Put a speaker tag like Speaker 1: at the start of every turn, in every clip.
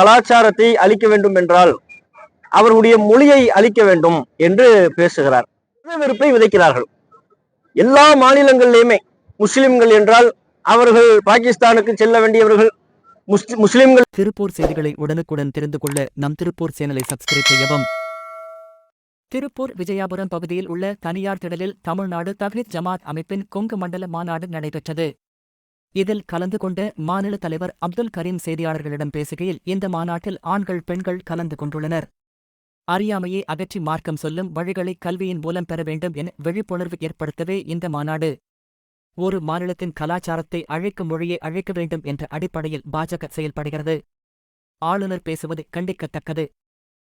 Speaker 1: கலாச்சாரத்தை அழிக்க வேண்டும் என்றால் அவர்களுடைய மொழியை அழிக்க வேண்டும் என்று பேசுகிறார். மத வெறுப்பை விதைக்கிறார்கள். எல்லா மாநிலங்களிலுமே முஸ்லிம்கள் என்றால் அவர்கள் பாகிஸ்தானுக்கு செல்ல வேண்டியவர்கள் முஸ்லிம்கள்.
Speaker 2: திருப்பூர் செய்திகளை உடனுக்குடன் தெரிந்து கொள்ள நம் திருப்பூர் சேனலை சப்ஸ்கிரைப் செய்யவும். திருப்பூர் விஜயாபுரம் பகுதியில் உள்ள தனியார் திடலில் தமிழ்நாடு தவ்ஹீத் ஜமாத் அமைப்பின் கொங்கு மண்டல மாநாடு நடைபெற்றது. இதில் கலந்து கொண்ட மாநில தலைவர் அப்துல் கரீம் செய்தியாளர்களிடம் பேசுகையில் இந்த மாநாட்டில் ஆண்கள் பெண்கள் கலந்து கொண்டுள்ளனர். அறியாமையை அகற்றி மார்க்கம் சொல்லும் வழிகளை கல்வியின் மூலம் பெற வேண்டும் என விழிப்புணர்வு ஏற்படுத்தவே இந்த மாநாடு. ஒரு மாநிலத்தின் கலாச்சாரத்தை அழைக்கும் மொழியை அழைக்க வேண்டும் என்ற அடிப்படையில் பாஜக செயல்படுகிறது. ஆளுநர் பேசுவது கண்டிக்கத்தக்கது.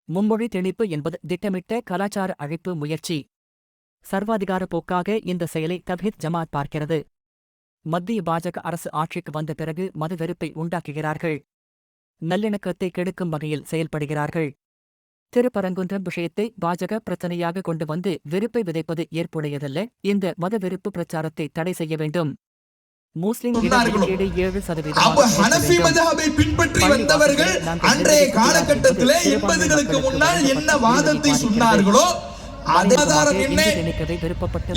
Speaker 2: மும்மொழி திணிப்பு என்பது திட்டமிட்ட கலாச்சார அழைப்பு முயற்சி. சர்வாதிகார போக்காக இந்த செயலை தவ்ஹீத் ஜமாத் பார்க்கிறது. மத்திய பாஜக அரசு ஆட்சிக்கு வந்த பிறகு மத வெறுப்பை உண்டாக்குகிறார்கள். நல்லிணக்கத்தை கெடுக்கும் வகையில் செயல்படுகிறார்கள். திருப்பரங்குன்றம் விஷயத்தை பாஜக பிரச்சனையாக கொண்டு வந்து வெறுப்பை விதைப்பது ஏற்புடையதல்ல. இந்த மத வெறுப்பு பிரச்சாரத்தை தடை செய்ய வேண்டும். முஸ்லிம்? இடஒதுக்கீடு ஏழு சதவீதம்
Speaker 3: பின்பற்றி வந்தவர்கள் அன்றைய காலகட்டத்திலே எண்பதுகளுக்கு முன்னால் என்ன வாதத்தை சொன்னார்களோ ஆதாரம் என்ன?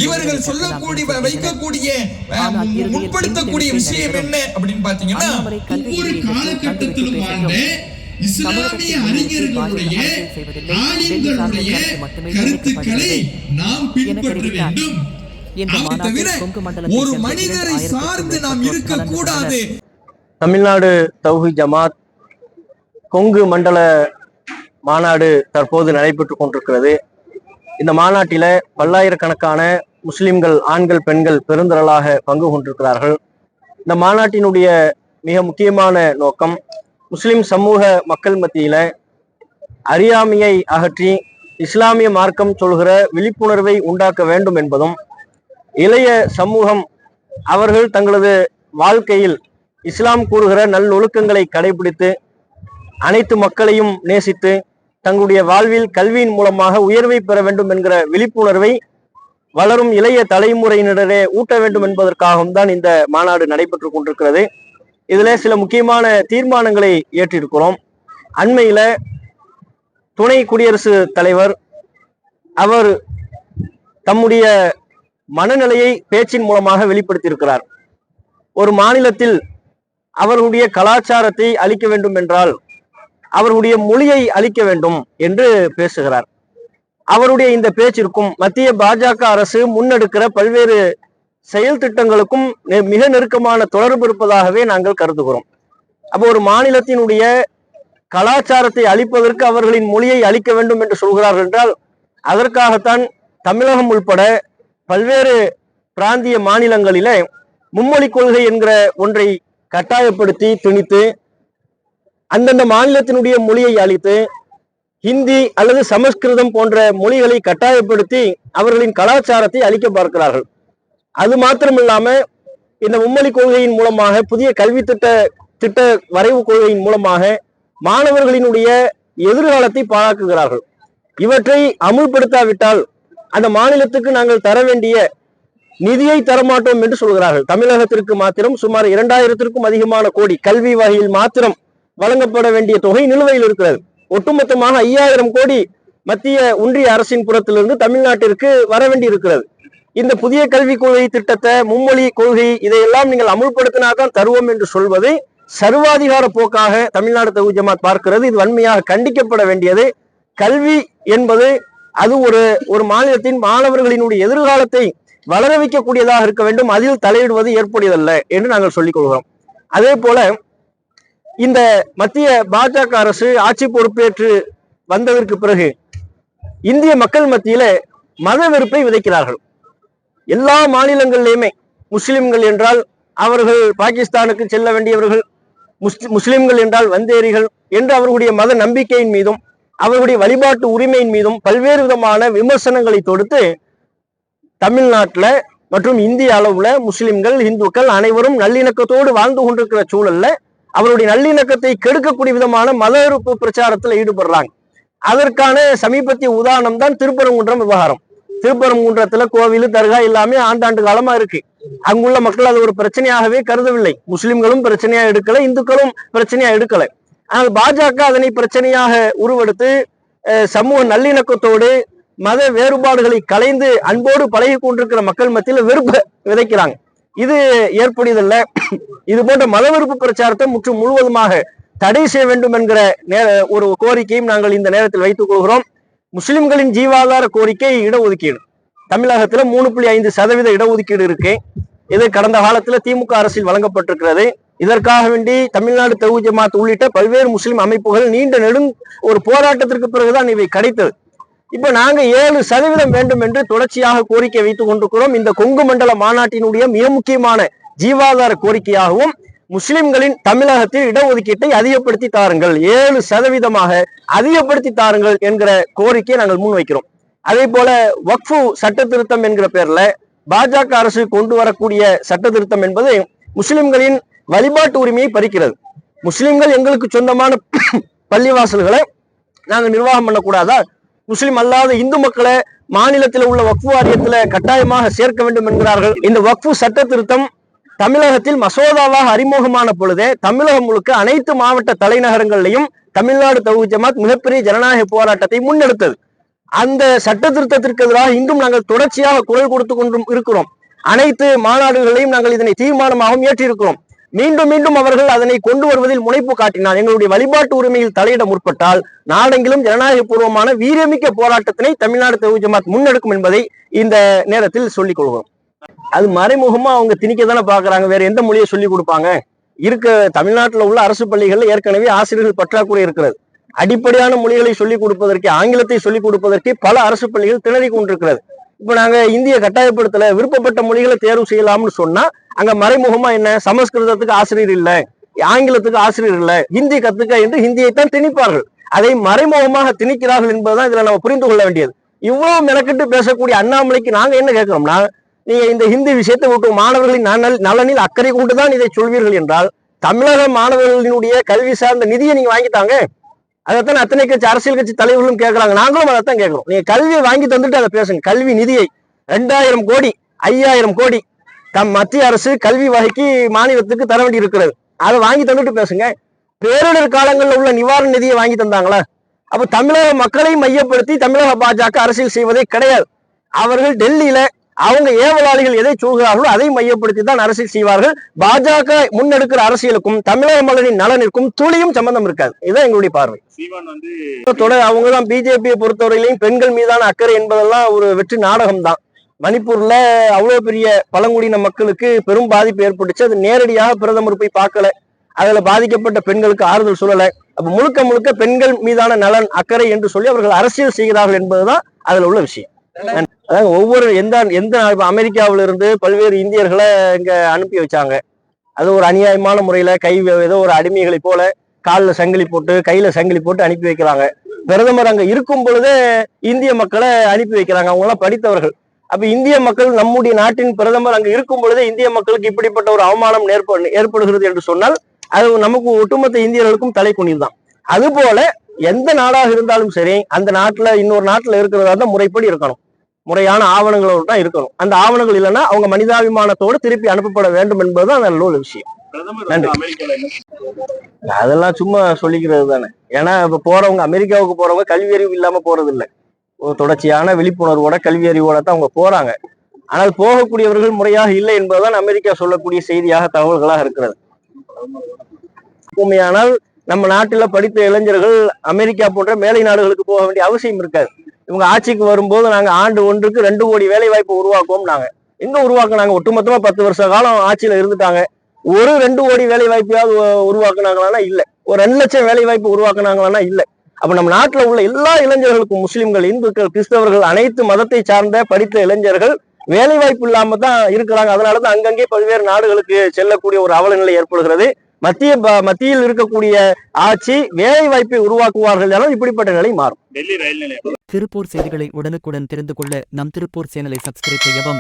Speaker 3: இவர்கள் சொல்லக்கூடிய வைக்கக்கூடிய முற்படுத்தக்கூடிய விஷயம் என்ன அப்படின்னு பாத்தீங்கன்னா
Speaker 4: ஒவ்வொரு காலகட்டத்திலும் வாழ்ந்த இஸ்லாமிய அறிஞர்களுடைய ஆலிம்களுடைய கருத்துக்களை நாம் பின்பற்ற வேண்டும்.
Speaker 3: ஒரு மனிதரை சார்ந்து நாம் இருக்கக்கூடாது.
Speaker 1: தமிழ்நாடு தௌஹி ஜமாத் கொங்கு மண்டல மாநாடு தற்போது நடைபெற்று கொண்டிருக்கிறது. இந்த மாநாட்டில பல்லாயிரக்கணக்கான முஸ்லிம்கள் ஆண்கள் பெண்கள் பெருந்திரளாக பங்கு கொண்டிருக்கிறார்கள். இந்த மாநாட்டினுடைய மிக முக்கியமான நோக்கம் முஸ்லிம் சமூக மக்கள் மத்தியில அறியாமையை அகற்றி இஸ்லாமிய மார்க்கம் சொல்கிற விழிப்புணர்வை உண்டாக்க வேண்டும் என்பதும் இளைய சமூகம் அவர்கள் தங்களது வாழ்க்கையில் இஸ்லாம் கூறுகிற நல்லொழுக்கங்களை கடைபிடித்து அனைத்து மக்களையும் நேசித்து தங்களுடைய வாழ்வில் கல்வியின் மூலமாக உயர்வை பெற வேண்டும் என்கிற விழிப்புணர்வை வளரும் இளைய தலைமுறையினரே ஊட்ட வேண்டும் என்பதற்காகவும் தான் இந்த மாநாடு நடைபெற்று கொண்டிருக்கிறது. இதுல சில முக்கியமான தீர்மானங்களை ஏற்றிருக்கிறோம். அண்மையில துணை குடியரசு தலைவர் அவர் தம்முடைய மனநிலையை பேச்சின் மூலமாக வெளிப்படுத்தியிருக்கிறார். ஒரு மாநிலத்தில் அவர்களுடைய கலாச்சாரத்தை அழிக்க வேண்டும் என்றால் அவர்களுடைய மொழியை அழிக்க வேண்டும் என்று பேசுகிறார். அவருடைய இந்த பேச்சிற்கும் மத்திய பாஜக அரசு முன்னெடுக்கிற பல்வேறு செயல் திட்டங்களுக்கும் மிக நெருக்கமான தொடர்பு இருப்பதாகவே நாங்கள் கருதுகிறோம். அப்போ ஒரு மாநிலத்தினுடைய கலாச்சாரத்தை அழிப்பதற்கு அவர்களின் மொழியை அழிக்க வேண்டும் என்று சொல்கிறார்கள் என்றால் அதற்காகத்தான் தமிழகம் உள்பட பல்வேறு பிராந்திய மாநிலங்களிலே மும்மொழி கொள்கை என்கிற ஒன்றை கட்டாயப்படுத்தி திணித்து அந்தந்த மாநிலத்தினுடைய மொழியை அழித்து ஹிந்தி அல்லது சமஸ்கிருதம் போன்ற மொழிகளை கட்டாயப்படுத்தி அவர்களின் கலாச்சாரத்தை அழிக்க பார்க்கிறார்கள். அது மாத்திரமில்லாம இந்த மும்மொழி கொள்கையின் மூலமாக புதிய கல்வி திட்ட திட்ட வரைவு கொள்கையின் மூலமாக மாணவர்களினுடைய எதிர்காலத்தை பாழாக்குகிறார்கள். இவற்றை அமுல்படுத்தாவிட்டால் அந்த மாநிலத்துக்கு நாங்கள் தர வேண்டிய நிதியை தரமாட்டோம் என்று சொல்கிறார்கள். தமிழகத்திற்கு மாத்திரம் சுமார் இரண்டாயிரத்திற்கும் அதிகமான கோடி கல்வி வகையில் மாத்திரம் வழங்கப்பட வேண்டிய தொகை நிலுவையில் இருக்கிறது. ஒட்டுமொத்தமாக ஐயாயிரம் கோடி மத்திய ஒன்றிய அரசின் புறத்திலிருந்து தமிழ்நாட்டிற்கு வர வேண்டி இருக்கிறது இந்த புதிய கல்விக் கொள்கை திட்டத்தை மும்மொழி கொள்கை இதையெல்லாம் நீங்கள் அமுல்படுத்தினாதான் தருவோம் என்று சொல்வது சர்வாதிகார போக்காக தமிழ்நாடு தகுதி ஜமாத் பார்க்கிறது. இது வன்மையாக கண்டிக்கப்பட வேண்டியது. கல்வி என்பது அது ஒரு ஒரு மாநிலத்தின் மாணவர்களினுடைய எதிர்காலத்தை வளர வைக்கக்கூடியதாக இருக்க வேண்டும். அதில் தலையிடுவது ஏற்புடையதல்ல என்று நாங்கள் சொல்லிக் கொள்கிறோம். அதே போல இந்த மத்திய பாஜக அரசு ஆட்சி பொறுப்பேற்று வந்ததற்கு பிறகு இந்திய மக்கள் மத்தியில மத வெறுப்பை விதைக்கிறார்கள். எல்லா மாநிலங்களிலுமே முஸ்லிம்கள் என்றால் அவர்கள் பாகிஸ்தானுக்கு செல்ல வேண்டியவர்கள் முஸ்லிம்கள் என்றால் வந்தேரிகள் என்று அவர்களுடைய மத நம்பிக்கையின் மீதும் அவர்களுடைய வழிபாட்டு உரிமையின் மீதும் பல்வேறு விதமான விமர்சனங்களை தொடுத்து தமிழ்நாட்டுல மற்றும் இந்திய அளவுல முஸ்லிம்கள் இந்துக்கள் அனைவரும் நல்லிணக்கத்தோடு வாழ்ந்து கொண்டிருக்கிற சூழல்ல அவருடைய நல்லிணக்கத்தை கெடுக்கக்கூடிய விதமான மத வெறுப்பு பிரச்சாரத்தில் ஈடுபடுறாங்க. அதற்கான சமீபத்திய உதாரணம் தான் திருப்பரங்குன்றம் விவகாரம். திருப்பரங்குன்றத்துல கோவில் தர்கா எல்லாமே ஆண்டாண்டு காலமா இருக்கு. அங்குள்ள மக்கள் அது ஒரு பிரச்சனையாகவே கருதவில்லை. முஸ்லிம்களும் பிரச்சனையா எடுக்கல இந்துக்களும் பிரச்சனையா எடுக்கல. ஆனால் பாஜக அதனை பிரச்சனையாக உருவெடுத்து சமூக நல்லிணக்கத்தோடு மத வேறுபாடுகளை கலைந்து அன்போடு பழகி கொண்டிருக்கிற மக்கள் மத்தியில் வெறுப்பை விதைக்கிறாங்க. இது ஏற்புடையதல்ல. இது போன்ற மதவெறுப்பு பிரச்சாரத்தை முற்று முழுவதுமாக தடை செய்ய வேண்டும் என்கிற நேர ஒரு கோரிக்கையும் நாங்கள் இந்த நேரத்தில் வைத்துக் கொள்கிறோம். முஸ்லிம்களின் ஜீவாதார கோரிக்கை இடஒதுக்கீடு. தமிழகத்துல மூணு புள்ளி ஐந்து சதவீத இடஒதுக்கீடு இருக்கு. இது கடந்த காலத்துல திமுக அரசில் வழங்கப்பட்டிருக்கிறது. இதற்காக வேண்டி தமிழ்நாடு தவு ஜமாத் உள்ளிட்ட பல்வேறு முஸ்லிம் அமைப்புகள் நீண்ட நெடும் ஒரு போராட்டத்திற்கு பிறகுதான் இவை கிடைத்தது. இப்ப நாங்க ஏழு சதவீதம் வேண்டும் என்று தொடர்ச்சியாக கோரிக்கை வைத்துக் கொண்டிருக்கிறோம். இந்த கொங்கு மண்டல மாநாட்டினுடைய மிக முக்கியமான ஜீவாதார கோரிக்கையாகவும் முஸ்லிம்களின் தமிழகத்தில் இடஒதுக்கீட்டை அதிகப்படுத்தி தாருங்கள் ஏழு சதவீதமாக அதிகப்படுத்தி தாருங்கள் என்கிற கோரிக்கையை நாங்கள் முன்வைக்கிறோம். அதே போல வக்ஃபு சட்ட திருத்தம் என்கிற பேர்ல பாஜக அரசு கொண்டு வரக்கூடிய சட்ட திருத்தம் என்பது முஸ்லிம்களின் வழிபாட்டு உரிமையை பறிக்கிறது. முஸ்லிம்கள் எங்களுக்கு சொந்தமான பள்ளிவாசல்களை நாங்கள் நிர்வாகம் பண்ணக்கூடாதா? முஸ்லிம் அல்லாத இந்து மக்களை மாநிலத்தில் உள்ள வக்ஃபு வாரியத்தில் கட்டாயமாக சேர்க்க வேண்டும் என்கிறார்கள். இந்த வக்ஃபு சட்ட திருத்தம் தமிழகத்தில் மசோதாவாக அறிமுகமான பொழுதே தமிழகம் முழுக்க அனைத்து மாவட்ட தலைநகரங்களிலையும் தமிழ்நாடு தவுகு ஜமாத் மிகப்பெரிய ஜனநாயக போராட்டத்தை முன்னெடுத்தது. அந்த சட்ட திருத்தத்திற்கு எதிராக இன்றும் நாங்கள் தொடர்ச்சியாக குரல் கொடுத்து கொண்டும் இருக்கிறோம். அனைத்து மாநாடுகளையும் நாங்கள் இதனை தீர்மானமாகவும் ஏற்றிருக்கிறோம். மீண்டும் மீண்டும் அவர்கள் அதனை கொண்டு வருவதில் முனைப்பு காட்டினார். எங்களுடைய வழிபாட்டு உரிமையில் தலையிட முற்பட்டால் நாடெங்கிலும் ஜனநாயக பூர்வமான வீரமிக்க போராட்டத்தினை தமிழ்நாடு தெலுங்கு ஜமாத் முன்னெடுக்கும் என்பதை இந்த நேரத்தில் சொல்லிக் கொள்கிறோம். அது மறைமுகமா அவங்க திணிக்க தானே பாக்குறாங்க வேற எந்த மொழியை சொல்லி கொடுப்பாங்க? இருக்க தமிழ்நாட்டில் உள்ள அரசு பள்ளிகள்ல ஏற்கனவே ஆசிரியர்கள் பற்றாக்குறை இருக்கிறது. அடிப்படையான மொழிகளை சொல்லிக் கொடுப்பதற்கு ஆங்கிலத்தை சொல்லிக் கொடுப்பதற்கு பல அரசு பள்ளிகள் திணறி கொண்டிருக்கிறது. இப்போ நாங்க இந்திய கட்டாயப்படுத்தல விருப்பப்பட்ட மொழிகளை தேர்வு செய்யலாம்னு சொன்னா அங்க மறைமுகமா என்ன? சமஸ்கிருதத்துக்கு ஆசிரியர் இல்லை. ஆங்கிலத்துக்கு ஆசிரியர் இல்லை. ஹிந்தி கத்துக்க என்று ஹிந்தியைத்தான் திணிப்பார்கள். அதை மறைமுகமாக திணிக்கிறார்கள் என்பதுதான் இதுல நம்ம புரிந்து கொள்ள வேண்டியது. இவ்வளவு மெனக்கிட்டு பேசக்கூடிய அண்ணாமலைக்கு நாங்க என்ன கேட்கிறோம்னா நீங்க இந்த ஹிந்தி விஷயத்தை விட்டு மாணவர்களின் நலன் நலனில் அக்கறை கொண்டுதான் இதை சொல்வீர்கள் என்றால் தமிழக மாணவர்களினுடைய கல்வி சார்ந்த நிதியை நீங்க வாங்கித்தாங்க. அதைத்தான் அத்தனை கட்சி அரசியல் கட்சி தலைவர்களும் கேட்கறாங்க. நாங்களும் அதைத்தான் கேட்கிறோம். நீங்க கல்வியை வாங்கி தந்துட்டு அதை பேசுங்க. கல்வி நிதியை ரெண்டாயிரம் கோடி ஐயாயிரம் கோடி தம் மத்திய அரசு கல்வி வகைக்கு மாநிலத்துக்கு தர வேண்டி இருக்கிறது அதை வாங்கி தந்துட்டு பேசுங்க. பேரிடர் காலங்களில் உள்ள நிவாரண நிதியை வாங்கி தந்தாங்களா? அப்ப தமிழக மக்களை மையப்படுத்தி தமிழக பாஜக அரசியல் செய்வதே கிடையாது. அவர்கள் டெல்லியில அவங்க ஏவலாளிகள் எதை சொல்கிறார்களோ அதை மையப்படுத்தி தான் அரசியல் செய்வார்கள். பாஜக முன்னெடுக்கிற அரசியலுக்கும் தமிழக மக்களின் நலனிற்கும் துளியும் சம்பந்தம் இருக்காது. இதுதான் எங்களுடைய பார்வை. தொடர் அவங்க தான் பிஜேபியை பொறுத்தவரையிலையும் பெண்கள் மீதான அக்கறை என்பதெல்லாம் ஒரு வெற்றி நாடகம் தான் மணிப்பூர்ல அவ்வளவு பெரிய பழங்குடியின மக்களுக்கு பெரும் பாதிப்பு ஏற்பட்டுச்சு. அது நேரடியாக பிரதமர் போய் பார்க்கல. அதுல பாதிக்கப்பட்ட பெண்களுக்கு ஆறுதல் சொல்லல. அப்ப முழுக்க முழுக்க பெண்கள் மீதான நலன் அக்கறை என்று சொல்லி அவர்கள் அரசியல் செய்கிறார்கள் என்பதுதான் அதுல உள்ள விஷயம். அதாவது ஒவ்வொரு எந்த எந்த இப்போ அமெரிக்காவில இருந்து பல்வேறு இந்தியர்களை இங்க அனுப்பி வச்சாங்க. அது ஒரு அநியாயமான முறையில கை ஏதோ ஒரு அடிமைகளை போல காலில் சங்கிலி போட்டு கையில சங்கிலி போட்டு அனுப்பி வைக்கிறாங்க. பிரதமர் அங்க இருக்கும் பொழுதே இந்திய மக்களை அனுப்பி வைக்கிறாங்க. அவங்க எல்லாம் படித்தவர்கள். அப்ப இந்திய மக்கள் நம்முடைய நாட்டின் பிரதமர் அங்க இருக்கும் பொழுதே இந்திய மக்களுக்கு இப்படிப்பட்ட ஒரு அவமானம் ஏற்ப ஏற்படுகிறது என்று சொன்னால் அது நமக்கு ஒட்டுமொத்த இந்தியர்களுக்கும் தலை குனிதான் அது போல எந்த நாடாக இருந்தாலும் சரி அந்த நாட்டுல இன்னொரு நாட்டுல இருக்கிறதா தான் முறைப்படி இருக்கணும். முறையான ஆவணங்களோடு தான் இருக்கணும். அந்த ஆவணங்கள் இல்லைன்னா அவங்க மனிதாபிமானத்தோடு திருப்பி அனுப்பப்பட வேண்டும் என்பதுதான் நல்ல ஒரு விஷயம். நன்றி. அதெல்லாம் சும்மா சொல்லிக்கிறது தானே. ஏன்னா இப்ப போறவங்க அமெரிக்காவுக்கு போறவங்க கல்வி அறிவு இல்லாம போறது இல்ல ஒரு தொடர்ச்சியான விழிப்புணர்வோட கல்வி அறிவோட தான் அவங்க போறாங்க. ஆனால் போகக்கூடியவர்கள் முறையாக இல்லை என்பதுதான் அமெரிக்கா சொல்லக்கூடிய செய்தியாக தகவல்களாக இருக்கிறது. உண்மையானால் நம்ம நாட்டில படித்த இளைஞர்கள் அமெரிக்கா போன்ற மேலை நாடுகளுக்கு போக வேண்டிய அவசியம் இருக்காது. இவங்க ஆட்சிக்கு வரும்போது நாங்க ஆண்டு ஒன்றுக்கு ரெண்டு கோடி வேலை வாய்ப்பு உருவாக்குவோம் நாங்க எங்க உருவாக்குனாங்க? ஒட்டுமொத்தமா பத்து வருஷ காலம் ஆட்சியில இருந்துட்டாங்க. ஒரு ரெண்டு கோடி வேலை வாய்ப்பையாவது உருவாக்குனாங்களான்னா இல்ல. ஒரு ரெண்டு லட்சம் வேலை வாய்ப்பு உருவாக்குனாங்களான்னா இல்ல. அப்ப நம்ம நாட்டுல உள்ள எல்லா இளைஞர்களுக்கும் முஸ்லிம்கள் இந்துக்கள் கிறிஸ்தவர்கள் அனைத்து மதத்தை சார்ந்த படித்த இளைஞர்கள் வேலை வாய்ப்பு இல்லாம தான் இருக்கிறாங்க. அதனாலதான் அங்கங்கே பல்வேறு நாடுகளுக்கு செல்லக்கூடிய ஒரு அவல நிலை ஏற்படுகிறது. மத்திய ப- மத்தியில் இருக்கக்கூடிய ஆட்சி வேலை வாய்ப்பை உருவாக்குவார்கள் என்றால் இப்படிப்பட்ட நிலை மாறும்.
Speaker 5: டெல்லி ரயில் நிலையம்.
Speaker 2: திருப்பூர் செய்திகளை உடனுக்குடன் தெரிந்து கொள்ள நம் திருப்பூர் சேனலை சப்ஸ்கிரைப் செய்யவும்